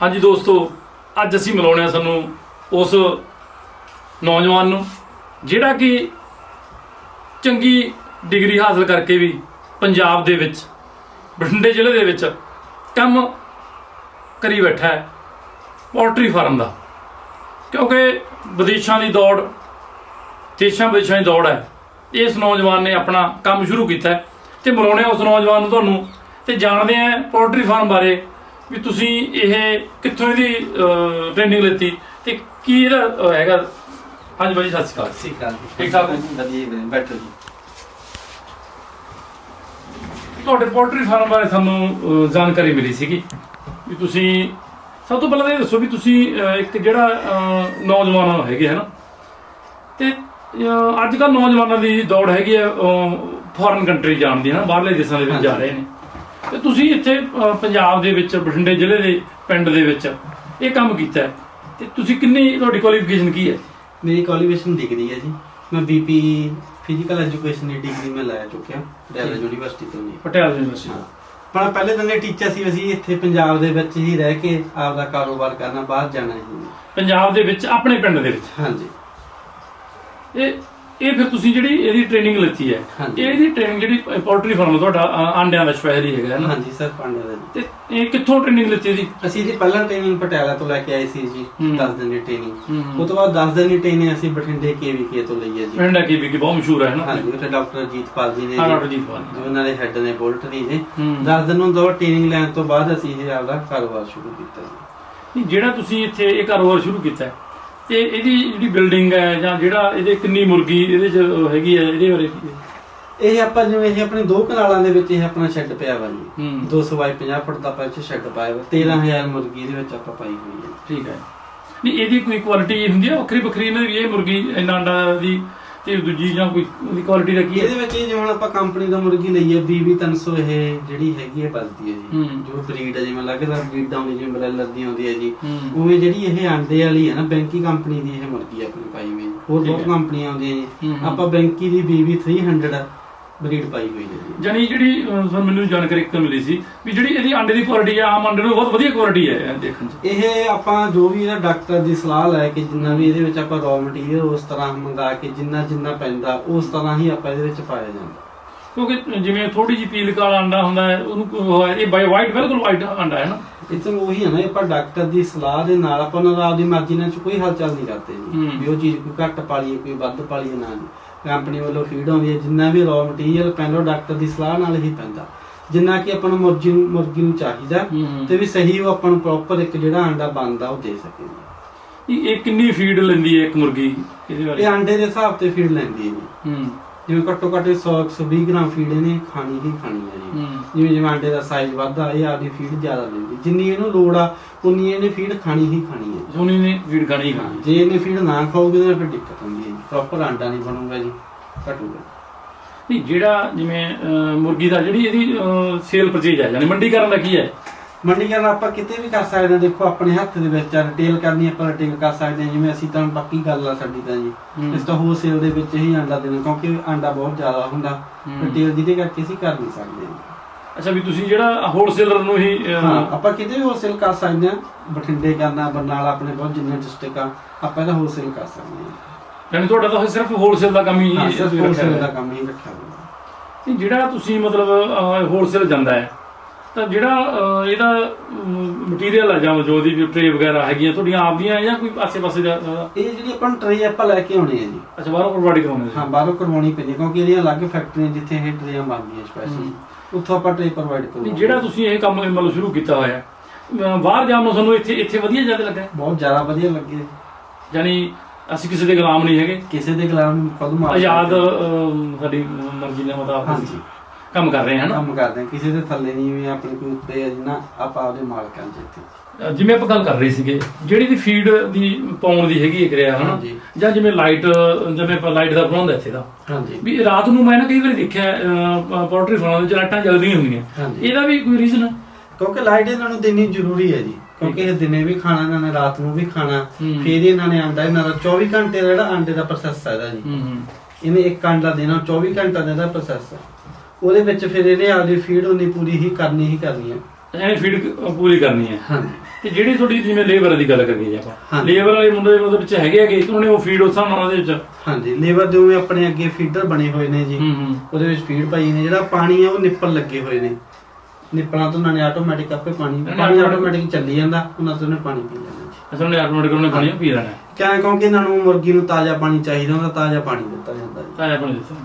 ਹਾਂਜੀ ਦੋਸਤੋ, ਅੱਜ ਅਸੀਂ ਮਿਲਾਉਣੇ ਆ ਸਾਨੂੰ ਉਸ ਨੌਜਵਾਨ ਨੂੰ, ਜਿਹੜਾ ਕਿ ਚੰਗੀ ਡਿਗਰੀ ਹਾਸਲ ਕਰਕੇ ਵੀ ਪੰਜਾਬ ਦੇ ਵਿੱਚ, ਬਠਿੰਡੇ ਜ਼ਿਲ੍ਹੇ ਦੇ ਵਿੱਚ ਕੰਮ ਕਰੀ ਬੈਠਾ ਹੈ, ਪੋਲਟਰੀ ਫਾਰਮ ਦਾ। ਕਿਉਂਕਿ ਵਿਦੇਸ਼ਾਂ ਦੀ ਦੌੜ, ਦੇਸ਼ਾਂ ਵਿਦੇਸ਼ਾਂ ਦੀ ਦੌੜ ਹੈ, ਇਸ ਨੌਜਵਾਨ ਨੇ ਆਪਣਾ ਕੰਮ ਸ਼ੁਰੂ ਕੀਤਾ ਹੈ ਤੇ ਮਿਲਾਉਣੇ ਆ ਉਸ ਨੌਜਵਾਨ ਨੂੰ ਤੁਹਾਨੂੰ ਤੇ ਜਾਣਦੇ ਆ ਪੋਲਟਰੀ ਫਾਰਮ ਬਾਰੇ ਵੀ ਤੁਸੀਂ ਇਹ ਕਿੱਥੋਂ ਇਹਦੀ ਟ੍ਰੇਨਿੰਗ ਲਿੱਤੀ ਤੇ ਕੀ ਇਹਦਾ ਹੈਗਾ? ਹਾਂਜੀ ਬਾਈ ਸਤਿ ਸ਼੍ਰੀ ਅਕਾਲ। ਸਹੀ ਗੱਲ ਠੀਕ ਠਾਕ ਹੋ? ਵਧੀਆ ਬੈਠੋ ਜੀ। ਤੁਹਾਡੇ ਪੋਲਟਰੀ ਫਾਰਮ ਬਾਰੇ ਸਾਨੂੰ ਜਾਣਕਾਰੀ ਮਿਲੀ ਸੀਗੀ ਵੀ ਤੁਸੀਂ ਸਭ ਤੋਂ ਪਹਿਲਾਂ ਤਾਂ ਇਹ ਦੱਸੋ ਵੀ ਤੁਸੀਂ ਇੱਕ ਜਿਹੜਾ ਨੌਜਵਾਨ ਹੈਗੇ ਹਨ? ਤੇ ਅਹ, ਅੱਜ ਕੱਲ੍ਹ ਨੌਜਵਾਨਾਂ ਦੀ ਦੌੜ ਹੈਗੀ ਹੈ ਫੋਰਨ ਕੰਟਰੀ ਜਾਣ ਦੀ ਹੈ ਨਾ ਬਾਹਰਲੇ ਦੇਸ਼ਾਂ ਦੇ ਵਿੱਚ ਜਾ ਰਹੇ ਨੇ। ਤੇ ਤੁਸੀਂ ਇੱਥੇ ਪੰਜਾਬ ਦੇ ਵਿੱਚ ਬਠਿੰਡੇ ਜ਼ਿਲ੍ਹੇ ਦੇ ਪਿੰਡ ਦੇ ਵਿੱਚ ਇਹ ਕੰਮ ਕੀਤਾ ਹੈ। ਤੇ ਤੁਸੀਂ ਕਿੰਨੀ ਤੁਹਾਡੀ ਕੁਆਲੀਫਿਕੇਸ਼ਨ ਕੀ ਹੈ? ਮੇਰੀ ਕੁਆਲੀਫਿਕੇਸ਼ਨ ਡਿਗਰੀ ਹੈ ਜੀ। ਮੈਂ ਬੀਪੀ ਫਿਜ਼ੀਕਲ ਐਜੂਕੇਸ਼ਨ ਦੀ ਡਿਗਰੀ ਮੈਂ ਲੈ ਚੁੱਕਿਆ ਡੈਲਾ ਯੂਨੀਵਰਸਿਟੀ ਤੋਂ ਜੀ। ਪਟਿਆਲਾ ਯੂਨੀਵਰਸਿਟੀ ਹਾਂ। ਪਰ ਪਹਿਲੇ ਦਿਨ ਦੇ ਟੀਚਰ ਸੀ ਅਸੀਂ ਇੱਥੇ ਪੰਜਾਬ ਦੇ ਵਿੱਚ ਹੀ ਰਹਿ ਕੇ ਆਪਦਾ ਕਾਰੋਬਾਰ ਕਰਨਾ ਬਾਹਰ ਜਾਣਾ ਹੀ ਪੰਜਾਬ ਦੇ ਵਿੱਚ ਆਪਣੇ ਪਿੰਡ ਦੇ ਵਿੱਚ। ਹਾਂਜੀ। ਇਹ ਇਹ ਫਿਰ ਤੁਸੀਂ ਜਿਹੜੀ ਇਹਦੀ ਟ੍ਰੇਨਿੰਗ ਲਿੱਤੀ ਹੈ ਹਾਂਜੀ। ਇਹਦੀ ਟ੍ਰੇਨਿੰਗ ਜਿਹੜੀ ਪੋਲਟਰੀ ਫਾਰਮ ਤੁਹਾਡਾ ਅ, ਆਂਡਿਆਂ ਦਾ ਸਪੈਸ਼ਲੀ ਹੈਗਾ ਹੈ ਨਾ? ਹਾਂਜੀ ਸਰ ਪਾਂਡੇ ਦਾ ਜੀ। ਤੇ ਇਹ ਕਿੱਥੋਂ ਟ੍ਰੇਨਿੰਗ ਲਿੱਤੀ ਇਹਦੀ? ਅਸੀਂ ਜੀ ਪਹਿਲਾਂ ਟ੍ਰੇਨਿੰਗ ਪਟਿਆਲਾ ਤੋਂ ਲੈ ਕੇ ਆਏ ਸੀ ਜੀ ਹੂੰ। 10 ਦਿਨ ਦੀ ਟ੍ਰੇਨਿੰਗ ਹੂੰ। ਉਹ ਤੋਂ ਬਾਅਦ 10 ਦਿਨ ਦੀ ਟ੍ਰੇਨਿੰਗ ਅਸੀਂ ਬਠਿੰਡੇ ਕੇਵੀਕੇ ਤੋਂ ਲਈ ਹੈ ਜੀ। ਪਿੰਡ ਕੀ ਵੀ ਬਹੁਤ ਮਸ਼ਹੂਰ ਹੈ ਨਾ? ਹਾਂਜੀ ਉੱਥੇ ਡਾਕਟਰ ਜੀਤਪਾਲ ਜੀ ਨੇ ਹਾਂ ਜੀ, ਡਾਕਟਰ ਜੀਤ ਪਾਲ ਜੋ। ਉਹਨਾਂ ਦੇ ਹੈੱਡ ਨੇ ਪੋਲਟਰੀ ਦੇ ਹੂੰ। 10 ਦਿਨ ਨੂੰ ਦੋ ਟ੍ਰੇਨਿੰਗ ਲੈਣ ਤੋਂ ਬਾਅਦ ਅਸੀਂ ਇਹ ਆਪਦਾ ਕਾਰੋਬਾਰ ਸ਼ੁਰੂ ਕੀਤਾ ਜੀ। ਨਹੀਂ, ਜਿਹੜਾ ਤੁਸੀਂ ਇੱਥੇ ਇਹ ਕਾਰੋਬਾਰ ਸ਼ੁਰੂ ਕੀਤਾ ਹੈ, ਤੇ ਇਹਦੀ ਜਿਹੜੀ ਬਿਲਡਿੰਗ ਹੈ ਜਾਂ ਜਿਹੜਾ ਇਹਦੇ ਕਿੰਨੀ ਮੁਰਗੀ ਇਹਦੇ ਚ ਹੈਗੀ ਹੈ ਇਹਦੇ ਬਾਰੇ ਕੀ ਹੈ? ਇਹ ਆਪਾਂ ਜਿਵੇਂ ਇਹ ਆਪਣੇ ਦੋ ਕਨਾਲਾਂ ਦੇ ਵਿੱਚ ਇਹ ਆਪਣਾ ਸ਼ੈੱਡ ਪਿਆ ਵਾ ਜੀ। ਹੂੰ। 200 ਬਾਈ 50 ਫੁੱਟ ਦਾ ਆਪਾਂ ਇੱਥੇ ਸ਼ੈੱਡ ਪਾਇਆ ਵਾ। 13000 ਮੁਰਗੀ ਦੇ ਵਿੱਚ ਆਪਾਂ ਪਾਈ ਹੋਈ ਹੈ। ਠੀਕ ਹੈ। ਨਹੀਂ ਇਹਦੀ ਕੋਈ ਕੁਆਲਿਟੀ ਹੁੰਦੀ ਹੈ ਵੱਖਰੀ ਵੱਖਰੀ ਇਹਨਾਂ ਦੀ? ਵੀ ਇਹ ਮੁਰਗੀ ਇਹਨਾਂ ਅੰਡਾ ਦੀ ਤੇ ਦੂਜੀ ਜਾਂ ਕੋਈ ਉਹਦੀ ਕੁਆਲਿਟੀ ਦਾ ਕੀ ਹੈ ਇਹਦੇ ਵਿੱਚ ਜਿਵੇਂ ਹੁਣ ਆਪਾਂ ਕੰਪਨੀ ਦਾ ਮੁਰਗੀ ਲਈ ਹੈ BB 300 ਇਹ ਜਿਹੜੀ ਹੈਗੀ ਹੈ ਬਲਦੀ ਹੈ ਜੀ ਹੂੰ। ਜੋ ਬਰੀਡ ਹੈ ਜਿਵੇਂ ਲੱਗਦਾ ਬਰੀਡ ਆਉਂਦੀ ਜਿਵੇਂ ਬਰੈਲਰ ਦੀ ਆਉਂਦੀ ਹੈ ਜੀ ਹੂੰ ਉਵੇਂ ਜਿਹੜੀ ਇਹ ਆਂਡੇ ਵਾਲੀ ਹੈ ਨਾ ਬੈਂਕੀ ਕੰਪਨੀ ਦੀ ਇਹ ਮੁਰਗੀ ਆਪਣੀ ਪਾਈ ਹੋਈ ਹੋਰ ਠੀਕ ਬਹੁਤ ਹੈ। ਕੰਪਨੀਆਂ ਆਉਂਦੀਆਂ ਜੀ ਹੂੰ, ਹੂੰ। ਆਪਾਂ ਬੈਂਕੀ ਦੀ BB 300 ਬਰੀਡ ਪਾਈ ਹੋਈ ਹੈ ਜੀ। ਜਾਨੀ ਜਿਹੜੀ ਅਹ, ਤੁਹਾਨੂੰ ਮੈਨੂੰ ਜਾਣਕਾਰੀ ਇੱਕ ਮਿਲੀ ਸੀ ਵੀ ਜਿਹੜੀ ਇਹਦੀ ਅੰਡੇ ਦੀ ਕੁਆਲਿਟੀ ਆ ਆਮ ਅੰਡੇ ਨੂੰ ਬਹੁਤ ਵਧੀਆ ਕੁਆਲਿਟੀ ਹੈ ਇਹ ਦੇਖਣ ਚ। ਇਹ ਆਪਾਂ ਜੋ ਵੀ ਇਹਦਾ ਡਾਕਟਰ ਦੀ ਸਲਾਹ ਲੈ ਕੇ ਜਿੰਨਾ ਵੀ ਇਹਦੇ ਵਿੱਚ ਆਪਾਂ ਰॉ ਮਟੀਰੀਅਲ ਉਸ ਤਰ੍ਹਾਂ ਮੰਗਾ ਕੇ ਜਿੰਨਾ ਜਿੰਨਾ ਪੈਂਦਾ ਉਸ ਤਰ੍ਹਾਂ ਹੀ ਆਪਾਂ ਇਹਦੇ ਵਿੱਚ ਪਾਇਆ ਜਾਂਦਾ। ਕਿਉਂਕਿ ਜਿਵੇਂ ਥੋੜੀ ਜਿਹੀ ਪੀਲ ਕਾਲਾ ਅੰਡਾ ਹੁੰਦਾ ਹੈ ਉਹਨੂੰ ਉਹ ਹੈ, ਇਹ ਬਾਈ ਵਾਈਟ ਬਿਲਕੁਲ ਵਾਈਟ ਅੰਡਾ ਹੈ ਨਾ। ਇਹ ਤਾਂ ਉਹੀ ਹੈ ਨਾ ਆਪਾਂ ਡਾਕਟਰ ਦੀ ਸਲਾਹ ਦੇ ਨਾਲ ਆਪਾਂ ਉਹਨਾਂ ਦਾ ਆਪਦੀ ਮਰਜ਼ੀ ਨਾਲ ਕੋਈ ਹਲਚਲ ਨਹੀਂ ਕਰਦੇ ਜੀ। ਹੂੰ। ਵੀ ਉਹ ਚੀਜ਼ ਕੋਈ ਘੱਟ ਪਾਲੀਏ ਕੋਈ ਵੱਧ ਪਾਲੀਏ ਨਾ। ਜੀ ਕੰਪਨੀ ਵੱਲੋਂ ਫੀਡ ਆਉਂਦੀ ਹੈ ਜਿੰਨਾ ਵੀ ਰॉ ਮਟੀਰੀਅਲ ਪੈਂਦਾ ਡਾਕਟਰ ਦੀ ਸਲਾਹ ਨਾਲ ਹੀ ਪੈਂਦਾ। ਜਿੰਨਾ ਕਿ ਆਪਾਂ ਨੂੰ ਮੁਰਗੀ ਨੂੰ ਮੁਰਗੀ ਨੂੰ ਚਾਹੀਦਾ। ਤੇ ਵੀ ਸਹੀ ਉਹ ਆਪਾਂ ਨੂੰ ਪ੍ਰੋਪਰ ਇੱਕ ਜਿਹੜਾ ਅੰਡਾ ਬਣਦਾ ਉਹ ਦੇ ਸਕੇ। ਇਹ ਇਹ ਕਿੰਨੀ ਫੀਡ ਲੈਂਦੀ ਹੈ ਇੱਕ ਮੁਰਗੀ? ਇਹਦੇ ਬਾਰੇ। ਇਹ ਅੰਡੇ ਦੇ ਹਿਸਾਬ ਤੇ ਫੀਡ ਲੈਂਦੀ ਹੈ ਜੀ। ਹੂੰ। ਜਿਵੇਂ ਘੱਟੋ ਘੱਟ 100 120 ਗ੍ਰਾਮ ਫੀਡ ਇਹਨੇ ਖਾਣੀ ਹੀ ਖਾਣੀ ਹੈ ਜੀ। ਜਿਵੇਂ ਜਿਵੇਂ ਅੰਡੇ ਦਾ ਸਾਈਜ਼ ਵੱਧਦਾ ਇਹ ਆਪਦੀ ਫੀਡ ਜ਼ਿਆਦਾ ਲੈਂਦੀ ਜਿੰਨੀ ਇਹਨੂੰ ਲੋੜ ਆ ਉਨੀ ਇਹਨੇ ਫੀਡ ਖਾਣੀ ਹੀ ਖਾਣੀ ਹੈ। ਸੋਨੀ ਨੇ ਫੀਡ ਖਾਣੀ ਹੀ ਖਾਣੀ। ਜੇ ਇਹਨੇ ਫੀਡ ਨਾ ਖਾਓਗੇ ਤਾਂ ਫਿਰ ਦਿੱਕਤ ਹੁੰਦੀ ਹੈ ਪ੍ਰੋਪਰ ਆਂਡਾ ਨਹੀਂ ਬਣੂਗਾ ਜੀ ਘਟੂਗਾ। ਨਹੀਂ ਜਿਹੜਾ ਜਿਵੇਂ ਮੁਰਗੀ ਦਾ ਜਿਹੜੀ ਇਹਦੀ ਸੇਲ ਪਰਚੇਜ ਹੈ ਯਾਨੀ ਮੰਡੀ ਕਰਨ ਦਾ ਕੀ ਹੈ? ਮੰਡੀਕਰਨ ਆਪਾਂ ਕਿਤੇ ਵੀ ਕਰ ਸਕਦੇ ਹਾਂ ਦੇਖੋ ਆਪਣੇ ਹੱਥ ਦੇ ਵਿੱਚ ਆ ਰਿਟੇਲ ਕਰਨੀ ਆਪਾਂ ਰਿਟੇਲ ਕਰ ਸਕਦੇ ਹਾਂ ਜਿਵੇਂ ਅਸੀਂ ਤਾਂ ਪੱਕੀ ਗੱਲ ਆ ਸਾਡੀ ਤਾਂ ਜੀ। ਇਸ ਤਾਂ ਹੋਲਸੇਲ ਦੇ ਵਿੱਚ ਹੀ ਆਂਡਾ ਦੇਣਾ ਕਿਉਂਕਿ ਆਂਡਾ ਬਹੁਤ ਜ਼ਿਆਦਾ ਹੁੰਦਾ। ਰਿਟੇਲ ਜਿਹਦੇ ਕਰਕੇ ਅਸੀਂ ਕਰ ਨਹੀਂ ਸਕਦੇ ਅੱਛਾ ਵੀ ਤੁਸੀਂ ਜਿਹੜਾ ਹੋਲਸੇਲਰ ਨੂੰ ਹੀ ਆਪਾਂ ਕਿਤੇ ਵੀ ਹੋਲਸੇਲ ਕਰ ਸਕਦੇ ਹਾਂ ਬਠਿੰਡੇ ਕਰਨਾ ਬਰਨਾਲਾ ਆਪਣੇ ਬਹੁਤ ਜਿੰਨੇ ਡਿਸਟ੍ਰਿਕਟ ਆ ਆਪਾਂ ਇਹਦਾ ਹੋਲਸੇਲ ਕਰ ਸਕਦੇ ਹਾਂ ਯਾਨੀ ਤੁਹਾਡਾ ਤਾਂ ਸਿਰਫ ਹੋਲਸੇਲ ਦਾ ਕੰਮ ਹੀ ਹੋਲਸੇਲ ਦਾ। ਕੰਮ ਹੀ ਰੱਖਿਆ ਹੋਇਆ ਜਿਹੜਾ ਤੁਸੀਂ ਮਤਲਬ ਹੋਲਸੇਲ ਜਾਂਦਾ ਹੈ ਤਾਂ ਜਿਹੜਾ ਇਹਦਾ ਮਟੀਰੀਅਲ ਹੈ ਜਾਂ ਜੋ ਦੀ ਟ੍ਰੇ ਵਗੈਰਾ ਹੈਗੀਆਂ ਤੁਹਾਡੀਆਂ ਆਪਦੀਆਂ ਜਾਂ ਕੋਈ ਆਸੇ-ਪਾਸੇ ਦਾ ਇਹ ਜਿਹੜੀ ਆਪਾਂ ਟਰੇ ਆਪਾਂ ਲੈ ਕੇ ਆਉਣੇ ਆ ਜੀ। ਅੱਛਾ ਬਾਹਰੋਂ ਪ੍ਰੋਵਾਈਡ ਕਰਾਉਂਦੇ ਹਾਂ। ਬਾਹਰੋਂ ਕਰਵਾਉਣੀ ਪੈਂਦੀ ਹੈ ਕਿਉਂਕਿ ਇਹਦੀਆਂ ਅਲੱਗ ਫੈਕਟਰੀਆਂ ਜਿੱਥੇ ਇਹ ਟਰੇਆਂ ਬਣਦੀਆਂ ਸਪੈਸ਼ਲ ਉੱਥੋਂ ਆਪਾਂ ਟਰੇ ਪ੍ਰੋਵਾਈਡ ਕਰਵਾਉਂਦੇ ਜਿਹੜਾ ਤੁਸੀਂ ਇਹ ਕੰਮ ਮਤਲਬ ਸ਼ੁਰੂ ਕੀਤਾ ਹੋਇਆ ਹੈ, ਬਾਹਰ ਜਾਣ ਨੂੰ ਸਾਨੂੰ ਇੱਥੇ ਇੱਥੇ ਵਧੀਆ ਜ਼ਿਆਦਾ ਲੱਗਾ ਹੈ? ਬਹੁਤ ਜ਼ਿਆਦਾ ਵਧੀਆ ਲੱਗੇ। ਯਾਨੀ ਅਸੀਂ ਕਿਸੇ ਦੇ ਗੁਲਾਮ ਨਹੀਂ ਹੈਗੇ। ਕਿਸੇ ਦੇ ਗੁਲਾਮ ਖੁਦ ਮਾਰ ਆਜ਼ਾਦ ਸਾਡੀ ਮਰਜ਼ੀ ਦੇ ਮੁਤਾਬਕ ਹਾਂਜੀ। ਕੰਮ ਕਰ ਰਹੇ ਹਾਂ ਨਾ ਕੰਮ ਕਰਦੇ ਹਾਂ ਕਿਸੇ ਦੇ ਥੱਲੇ ਨਹੀਂ ਵੀ ਆਪਣੇ ਕੋਈ ਉੱਤੇ ਹੈ ਜਿੰਨਾ ਆਪਾਂ ਆਪਦੇ ਮਾਲਕਾਂ ਚ ਇੱਥੇ ਜਿਵੇਂ ਆਪਾਂ ਗੱਲ ਕਰ ਰਹੇ ਸੀਗੇ ਜਿਹੜੀ ਦੀ ਫੀਡ ਦੀ ਪਾਉਣ ਦੀ ਹੈਗੀ ਹੈ ਕਿਰਿਆ ਹਨਾ? ਹਾਂਜੀ। ਜਾਂ ਜਿਵੇਂ ਲਾਈਟ ਜਿਵੇਂ ਆਪਾਂ ਲਾਈਟ ਦਾ ਬਣਾਉਂਦਾ ਇੱਥੇ ਦਾ। ਹਾਂਜੀ। ਵੀ ਰਾਤ ਨੂੰ ਮੈਂ ਨਾ ਕਈ ਵਾਰੀ ਦੇਖਿਆ ਪੋਲਟਰੀ ਫਾਰਮ ਵਿੱਚ ਲਾਈਟਾਂ ਜਲਦੀਆਂ ਹੁੰਦੀਆਂ। ਹਾਂਜੀ। ਇਹਦਾ ਵੀ ਕੋਈ ਰੀਜ਼ਨ ਕਿਉਂਕਿ ਲਾਈਟ ਇਹਨਾਂ ਨੂੰ ਦੇਣੀ ਜ਼ਰੂਰੀ ਹੈ ਜੀ। ਕਿਉਂਕਿ ਇਹ ਦਿਨੇ ਵੀ ਖਾਣਾ ਇਹਨਾਂ ਨੇ ਰਾਤ ਨੂੰ ਵੀ ਖਾਣਾ। ਹੂੰ। ਫਿਰ ਇਹਨਾਂ ਨੇ ਆਂਡਾ ਇਹਨਾਂ ਦਾ 24 ਘੰਟੇ ਦਾ ਜਿਹੜਾ ਆਂਡੇ ਦਾ ਪ੍ਰੋਸੈਸ ਹੈ ਇਹਦਾ ਜੀ। ਹੂੰ ਹੂੰ। ਇਹਨੇ ਇੱਕ ਆਂਡਾ ਦੇਣਾ 24 ਘੰਟਾ ਦਾ ਇਹਦਾ ਪ੍ਰੋਸੈਸ ਹੈ ਉਹਦੇ ਵਿੱਚ ਫਿਰ ਇਹਨੇ ਆਪਦੀ ਫੀਡ ਉਹਨੀ ਪੂਰੀ ਹੀ ਕਰਨੀ ਹੀ ਕਰਨੀ ਹੈ। ਇਹਨੇ ਫੀਡ ਪੂਰੀ ਕਰਨੀ ਹੈ। ਹਾਂਜੀ ਤੇ ਜਿਹੜੀ ਤੁਹਾਡੀ ਜਿਵੇਂ ਲੇਬਰ ਦੀ ਗੱਲ ਕਰੀਏ ਜੇ ਆਪਾਂ। ਲੇਬਰ ਵਾਲੇ ਮੁੰਡੇ ਉਹਦੇ ਵਿੱਚ ਹੈਗੇ ਹੈਗੇ ਉਹਨਾਂ ਉਹ ਫੀਡ ਉਸ ਹਿਸਾਬ ਨਾਲ ਉਹਦੇ ਵਿੱਚ। ਹਾਂਜੀ ਲੇਬਰ ਦੇ ਉਵੇਂ ਆਪਣੇ ਅੱਗੇ ਫੀਡਰ ਬਣੇ ਹੋਏ ਨੇ ਜੀ। ਹੂੰ ਹੂੰ। ਉਹਦੇ ਵਿੱਚ ਫੀਡ ਪਾਈ ਨੇ ਜਿਹੜਾ ਪਾਣੀ ਹੈ ਉਹ ਨਿੱਪਲ ਲੱਗੇ ਹੋਏ ਨੇ। ਨਿੱਪਲਾਂ ਤੋਂ ਉਹਨਾਂ ਨੇ ਆਟੋਮੈਟਿਕ ਆਪੇ ਪਾਣੀ ਪਾਣੀ ਆਟੋਮੈਟਿਕ ਚੱਲੀ ਜਾਂਦਾ ਉਹਨਾਂ ਤੋਂ ਉਹਨੇ ਪਾਣੀ ਪੀ ਲੈਣਾ ਜੀ। ਅਸਲ ਨੇ ਆਟੋਮੈਟਿਕ ਉਹਨੇ ਪਾਣੀ ਪੀ ਲੈਣਾ। ਹੈ। ਕਿਉਂ ਕਿਉਂਕਿ ਇਹਨਾਂ ਨੂੰ ਮੁਰਗੀ ਨੂੰ ਤਾਜ਼ਾ ਪਾਣੀ ਚਾਹੀਦਾ ਹੁੰਦਾ ਤਾਜ਼ਾ ਪਾਣੀ ਦਿੱਤਾ ਜਾਂਦਾ ਜੀ। ਤਾਂ ਆਪਾਂ ਨੇ ਦੱਸਿਆ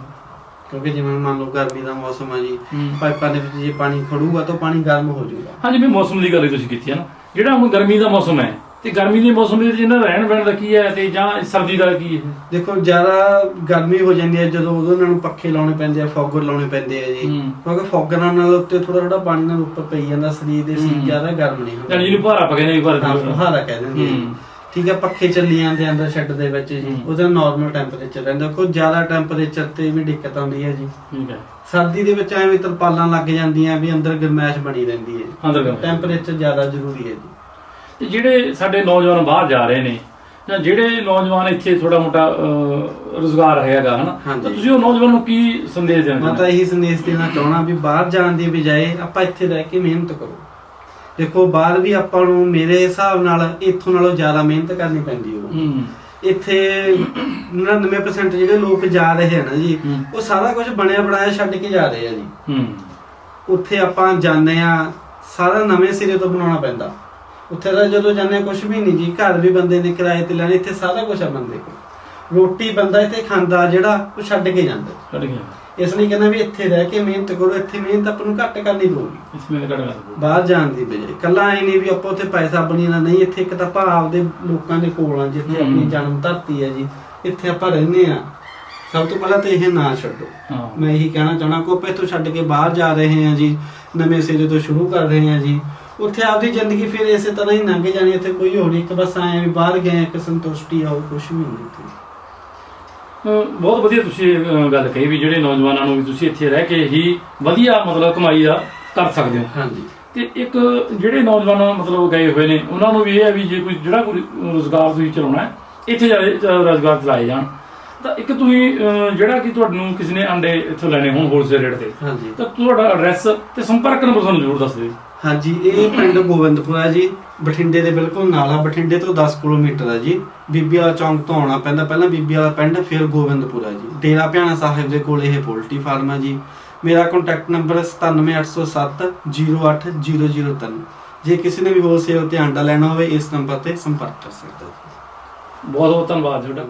ਕਿਉਂਕਿ ਜਿਵੇਂ ਮੰਨ ਲਓ ਗਰਮੀ ਦਾ ਮੌਸਮ ਆ ਜੀ ਹੂੰ ਪਾਈਪਾਂ ਦੇ ਵਿੱਚ ਜੇ ਪਾਣੀ ਖੜੂਗਾ ਤਾਂ ਪਾਣੀ ਗਰਮ ਹੋ ਜਾਊਗਾ ਹਾਂਜੀ ਵੀ ਮੌਸਮ ਦੀ ਗੱਲ ਤੁਸੀਂ ਕੀਤੀ ਹੈ ਨਾ ਜਿਹੜਾ ਹੁਣ ਗਰਮੀ ਦਾ ਮੌਸਮ ਹੈ ਤੇ ਗਰਮੀ ਦੇ ਮੌਸਮ ਦੇ ਵਿੱਚ ਇਹਨਾਂ ਰਹਿਣ ਬਹਿਣ ਦਾ ਕੀ ਹੈ ਤੇ ਜਾਂ ਸਰਦੀ ਦਾ ਕੀ ਹੈ ਦੇਖੋ ਜ਼ਿਆਦਾ ਗਰਮੀ ਹੋ ਜਾਂਦੀ ਹੈ ਜਦੋਂ ਉਦੋਂ ਇਹਨਾਂ ਨੂੰ ਪੱਖੇ ਲਾਉਣੇ ਪੈਂਦੇ ਆ ਫੌਗਰ ਲਾਉਣੇ ਪੈਂਦੇ ਆ ਜੀ ਹੂੰ। ਕਿਉਂਕਿ ਫੌਗਰਾਂ ਨਾਲ ਉੱਤੇ ਥੋੜਾ ਥੋੜਾ ਪਾਣੀ ਨਾਲ ਉੱਪਰ ਪਈ ਜਾਂਦਾ ਸਰੀਰ ਦੇ ਸੀ ਹੂੰ। ਜ਼ਿਆਦਾ ਗਰਮ ਨਹੀਂ ਜਾਨੀ ਜਿਹਨੂੰ ਭਾਰਾ ਪਾ ਕਹਿੰਦੇ ਵੀ ਹਾਂ ਭਾਰਾ ਫੁਹਾਰਾ ਕਹਿ ਦਿੰਦੇ ਆ ਜੀ। ਹੂੰ। ਠੀਕ ਹੈ ਪੱਖੇ ਚੱਲੀ ਜਾਂਦੇ ਅੰਦਰ ਸ਼ੈੱਡ ਦੇ ਵਿੱਚ ਜੀ। ਉਹਦਾ ਨਾਰਮਲ ਟੈਂਪਰੇਚਰ ਰਹਿੰਦਾ। ਕੋਈ ਜ਼ਿਆਦਾ ਟੈਂਪਰੇਚਰ ਤੇ ਵੀ ਦਿੱਕਤ ਆਉਂਦੀ ਹੈ ਜੀ। ਠੀਕ ਹੈ। ਸਰਦੀ ਦੇ ਵਿੱਚ ਐਵੇਂ ਤਰਪਾਲਾਂ ਲੱਗ ਜਾਂਦੀਆਂ ਵੀ ਅੰਦਰ ਗਰਮੈਸ਼ ਬਣੀ ਰਹਿੰਦੀ ਹੈ। ਅੰਦਰ ਟੈਂਪਰੇਚਰ ਜ਼ਿਆਦਾ ਜ਼ਰੂਰੀ ਹੈ ਜੀ। ਤੇ ਜਿਹੜੇ ਸਾਡੇ ਨੌਜਵਾਨ ਬਾਹਰ ਜਾ ਰਹੇ ਨੇ ਜਾਂ ਜਿਹੜੇ ਨੌਜਵਾਨ ਇੱਥੇ ਥੋੜਾ ਮੋਟਾ ਰੋਜ਼ਗਾਰ ਹੈਗਾ ਹਨਾ। ਤਾਂ ਤੁਸੀਂ ਉਹ ਨੌਜਵਾਨ ਨੂੰ ਕੀ ਸੰਦੇਸ਼ ਦੇਣਾ ਮੈਂ ਤਾਂ ਇਹੀ ਸੰਦੇਸ਼ ਦੇਣਾ ਚਾਹਣਾ ਵੀ ਬਾਹਰ ਜਾਣ ਦੀ ਬਜਾਏ ਆਪਾਂ ਇੱਥੇ ਰਹਿ ਕੇ ਮਿਹਨਤ ਕਰੋ। ਦੇਖੋ ਬਾਹਰ ਵੀ ਆਪਾਂ ਨੂੰ ਮੇਰੇ ਹਿਸਾਬ ਨਾਲ ਇੱਥੋਂ ਨਾਲੋਂ ਜ਼ਿਆਦਾ ਮਿਹਨਤ ਕਰਨੀ ਪੈਂਦੀ ਹੋਊ ਹੂੰ। ਇੱਥੇ 99% ਜਿਹੜੇ ਲੋਕ ਜਾ ਰਹੇ ਆ ਨਾ ਜੀ। ਉਹ ਸਾਰਾ ਕੁਝ ਬਣਿਆ ਬਣਾਇਆ ਛੱਡ ਕੇ ਜਾ ਰਹੇ ਆ ਜੀ। ਹੂੰ। ਉੱਥੇ ਆਪਾਂ ਜਾਂਦੇ ਆ ਸਾਰਾ ਨਵੇਂ ਸਿਰੇ ਤੋਂ ਬਣਾਉਣਾ ਪੈਂਦਾ। ਉੱਥੇ ਤਾਂ ਜਦੋਂ ਜਾਂਦੇ ਆ ਕੁਝ ਵੀ ਨਹੀਂ ਜੀ ਘਰ ਵੀ ਬੰਦੇ ਨੇ ਕਿਰਾਏ ਤੇ ਲੈਣੇ ਇੱਥੇ ਸਾਰਾ ਕੁਝ ਆ ਬੰਦੇ ਕੋਲ। ਰੋਟੀ ਬੰਦਾ ਇੱਥੇ ਖਾਂਦਾ ਜਿਹੜਾ ਉਹ ਛੱਡ ਕੇ ਜਾਂਦਾ। ਛੱਡ ਗਿਆ ਇਸ ਲਈ ਕਹਿੰਦਾ ਵੀ ਇੱਥੇ ਰਹਿ ਕੇ ਮਿਹਨਤ ਕਰੋ ਇੱਥੇ ਮਿਹਨਤ ਆਪਾਂ ਨੂੰ ਘੱਟ ਕਰਨੀ ਪਊਗੀ। ਇਸ ਬਾਹਰ ਜਾਣ ਦੀ ਬਜਾਏ। ਕੱਲਾ ਐ ਨਹੀਂ ਵੀ ਆਪਾਂ ਉੱਥੇ ਪੈਸਾ ਬਣੀਣਾ ਨਹੀਂ ਇੱਥੇ ਇੱਕ ਤਾਂ ਆਪਾਂ ਆਪਦੇ ਲੋਕਾਂ ਦੇ ਕੋਲ ਆ ਜਿੱਥੇ। ਆਪਣੀ ਜਨਮ ਧਰਤੀ ਹੈ ਜੀ। ਇੱਥੇ ਆਪਾਂ ਰਹਿੰਦੇ ਆ। ਸਭ ਤੋਂ ਪਹਿਲਾਂ ਤਾਂ ਇਹ ਨਾ ਛੱਡੋ। ਮੈਂ ਇਹੀ ਕਹਿਣਾ ਚਾਹਣਾ ਕਿ ਆਪਾਂ ਇੱਥੋਂ ਛੱਡ ਕੇ ਬਾਹਰ ਜਾ ਰਹੇ ਹਾਂ ਜੀ ਨਵੇਂ ਸਿਰੇ ਤੋਂ ਸ਼ੁਰੂ ਕਰ ਰਹੇ ਹਾਂ ਜੀ। ਉੱਥੇ ਆਪਦੀ ਜ਼ਿੰਦਗੀ ਫਿਰ ਇਸੇ ਤਰ੍ਹਾਂ ਹੀ ਲੰਘ ਜਾਣੀ ਇੱਥੇ ਕੋਈ ਹੋਰ ਇੱਕ ਬਸ ਆਏ ਵੀ ਬਾਹਰ ਗਏ ਇੱਕ ਸੰਤੁਸ਼ਟੀ ਆ ਹੋਰ ਕੁਝ ਵੀ ਨਹੀਂ ਬਹੁਤ ਵਧੀਆ ਤੁਸੀਂ ਗੱਲ ਕਹੀ ਵੀ ਜਿਹੜੇ ਨੌਜਵਾਨਾਂ ਨੂੰ ਵੀ ਤੁਸੀਂ ਇੱਥੇ ਰਹਿ ਕੇ ਹੀ ਵਧੀਆ ਮਤਲਬ ਕਮਾਈ ਦਾ ਕਰ ਸਕਦੇ ਹੋ। ਹਾਂਜੀ। ਤੇ ਇੱਕ ਜਿਹੜੇ ਨੌਜਵਾਨ ਮਤਲਬ ਗਏ ਹੋਏ ਨੇ ਉਹਨਾਂ ਨੂੰ ਵੀ ਇਹ ਹੈ ਵੀ ਜੇ ਕੋਈ ਜਿਹੜਾ ਕੋਈ ਰੋਜ਼ਗਾਰ ਤੁਸੀਂ ਚਲਾਉਣਾ ਹੈ ਇੱਥੇ ਜਾ ਰੋਜ਼ਗਾਰ ਚਲਾਏ ਜਾਣ। ਤਾਂ ਇੱਕ ਤੁਸੀਂ ਜਿਹੜਾ ਕਿ ਤੁਹਾਨੂੰ ਕਿਸੇ ਨੇ ਅੰਡੇ ਇੱਥੋਂ ਲੈਣੇ ਹੋਣ ਹੋਲਸੇਲ ਰੇਟ ਤੇ ਹਾਂਜੀ। ਤਾਂ ਤੁਹਾਡਾ ਐਡਰੈਸ ਤੇ ਸੰਪਰਕ ਨੰਬਰ ਸਾਨੂੰ ਜ਼ਰੂਰ ਦੱਸ ਦਿਓ ਹਾਂਜੀ, ਇਹ ਪਿੰਡ ਗੋਬਿੰਦਪੁਰ ਹੈ ਜੀ, ਬਠਿੰਡੇ ਦੇ ਬਿਲਕੁਲ ਨਾਲ ਆ। ਬਠਿੰਡੇ ਤੋਂ 10 ਕਿਲੋਮੀਟਰ ਆ ਜੀ। ਬੀਬੀ ਵਾਲਾ ਚੌਂਕ ਤੋਂ ਆਉਣਾ ਪੈਂਦਾ। ਪਹਿਲਾਂ ਬੀਬੀ ਵਾਲਾ ਪਿੰਡ, ਫਿਰ ਗੋਬਿੰਦਪੁਰ ਗੋਬਿੰਦਪੁਰਾ ਜੀ। ਡੇਰਾ ਭਿਆਣਾ ਸਾਹਿਬ ਦੇ ਕੋਲ ਇਹ ਪੋਲਟਰੀ ਫਾਰਮ ਆ ਜੀ। ਮੇਰਾ ਕੰਟੈਕਟ ਨੰਬਰ 97807 08003 ਜੇ ਕਿਸੇ ਨੇ ਵੀ ਹੋਲਸੇਲ ਤੇ ਆਂਡਾ ਲੈਣਾ ਹੋਵੇ, ਇਸ ਨੰਬਰ ਤੇ ਸੰਪਰਕ ਕਰ ਸਕਦਾ ਜੀ। ਬਹੁਤ ਬਹੁਤ ਧੰਨਵਾਦ ਤੁਹਾਡਾ।